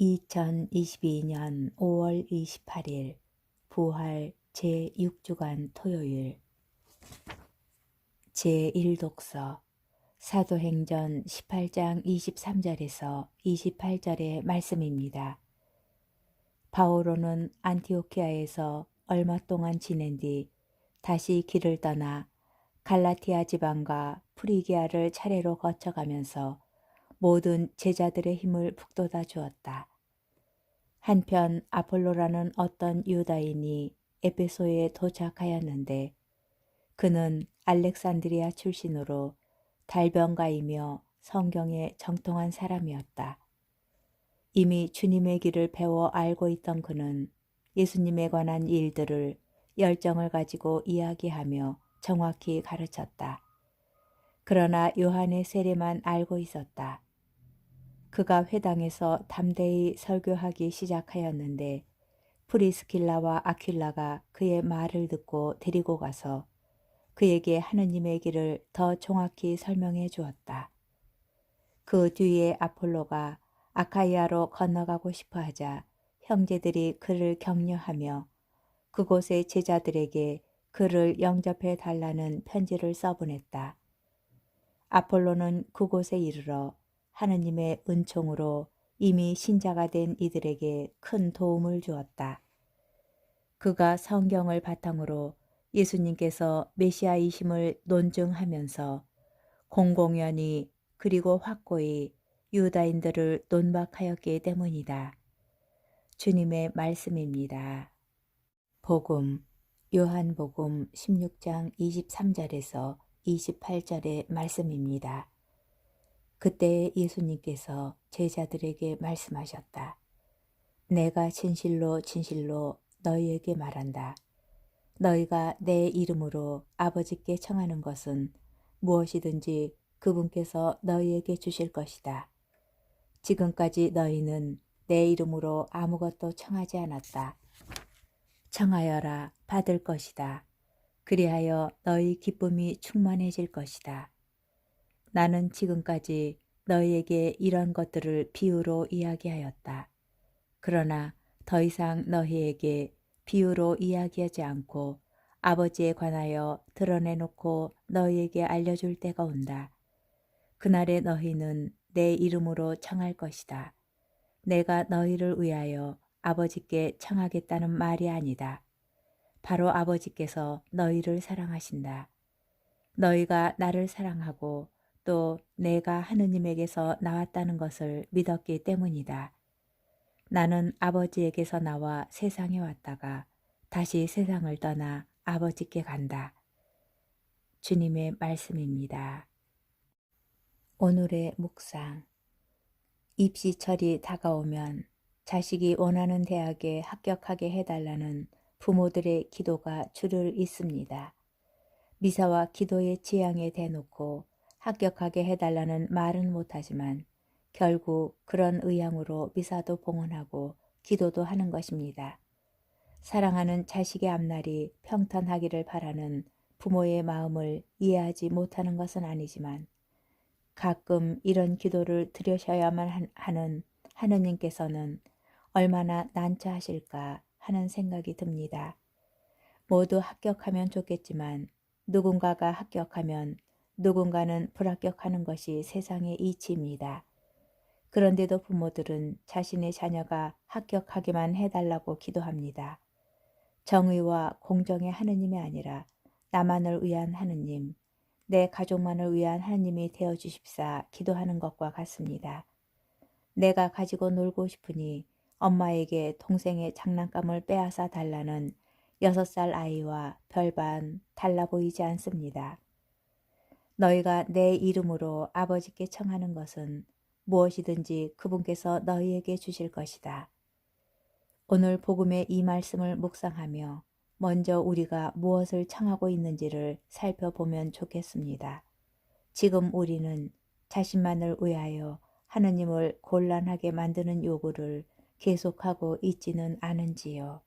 2022년 5월 28일 부활 제6주간 토요일 제1독서 사도행전 18장 23절에서 28절의 말씀입니다. 바오로는 안티오키아에서 얼마 동안 지낸 뒤 다시 길을 떠나 갈라티아 지방과 프리기아를 차례로 거쳐가면서 모든 제자들의 힘을 북돋아 주었다. 한편 아폴로라는 어떤 유다인이 에페소에 도착하였는데 그는 알렉산드리아 출신으로 달변가이며 성경에 정통한 사람이었다. 이미 주님의 길을 배워 알고 있던 그는 예수님에 관한 일들을 열정을 가지고 이야기하며 정확히 가르쳤다. 그러나 요한의 세례만 알고 있었다. 그가 회당에서 담대히 설교하기 시작하였는데 프리스킬라와 아퀴라가 그의 말을 듣고 데리고 가서 그에게 하느님의 길을 더 정확히 설명해 주었다. 그 뒤에 아폴로가 아카이아로 건너가고 싶어 하자 형제들이 그를 격려하며 그곳의 제자들에게 그를 영접해 달라는 편지를 써보냈다. 아폴로는 그곳에 이르러 하느님의 은총으로 이미 신자가 된 이들에게 큰 도움을 주었다. 그가 성경을 바탕으로 예수님께서 메시아이심을 논증하면서 공공연히 그리고 확고히 유다인들을 논박하였기 때문이다. 주님의 말씀입니다. 복음 요한복음 16장 23절에서 28절의 말씀입니다. 그때 예수님께서 제자들에게 말씀하셨다. 내가 진실로 진실로 너희에게 말한다. 너희가 내 이름으로 아버지께 청하는 것은 무엇이든지 그분께서 너희에게 주실 것이다. 지금까지 너희는 내 이름으로 아무것도 청하지 않았다. 청하여라 받을 것이다. 그리하여 너희 기쁨이 충만해질 것이다. 나는 지금까지 너희에게 이런 것들을 비유로 이야기하였다. 그러나 더 이상 너희에게 비유로 이야기하지 않고 아버지에 관하여 드러내놓고 너희에게 알려줄 때가 온다. 그날에 너희는 내 이름으로 청할 것이다. 내가 너희를 위하여 아버지께 청하겠다는 말이 아니다. 바로 아버지께서 너희를 사랑하신다. 너희가 나를 사랑하고 또 내가 하느님에게서 나왔다는 것을 믿었기 때문이다. 나는 아버지에게서 나와 세상에 왔다가 다시 세상을 떠나 아버지께 간다. 주님의 말씀입니다. 오늘의 묵상. 입시철이 다가오면 자식이 원하는 대학에 합격하게 해달라는 부모들의 기도가 줄을 잇습니다. 미사와 기도의 지향에 대놓고 합격하게 해달라는 말은 못하지만 결국 그런 의향으로 미사도 봉헌하고 기도도 하는 것입니다. 사랑하는 자식의 앞날이 평탄하기를 바라는 부모의 마음을 이해하지 못하는 것은 아니지만 가끔 이런 기도를 드려셔야만 하는 하느님께서는 얼마나 난처하실까 하는 생각이 듭니다. 모두 합격하면 좋겠지만 누군가가 합격하면 누군가는 불합격하는 것이 세상의 이치입니다. 그런데도 부모들은 자신의 자녀가 합격하기만 해달라고 기도합니다. 정의와 공정의 하느님이 아니라 나만을 위한 하느님, 내 가족만을 위한 하느님이 되어 주십사 기도하는 것과 같습니다. 내가 가지고 놀고 싶으니 엄마에게 동생의 장난감을 빼앗아 달라는 여섯 살 아이와 별반 달라 보이지 않습니다. 너희가 내 이름으로 아버지께 청하는 것은 무엇이든지 그분께서 너희에게 주실 것이다. 오늘 복음의 이 말씀을 묵상하며 먼저 우리가 무엇을 청하고 있는지를 살펴보면 좋겠습니다. 지금 우리는 자신만을 위하여 하느님을 곤란하게 만드는 요구를 계속하고 있지는 않은지요.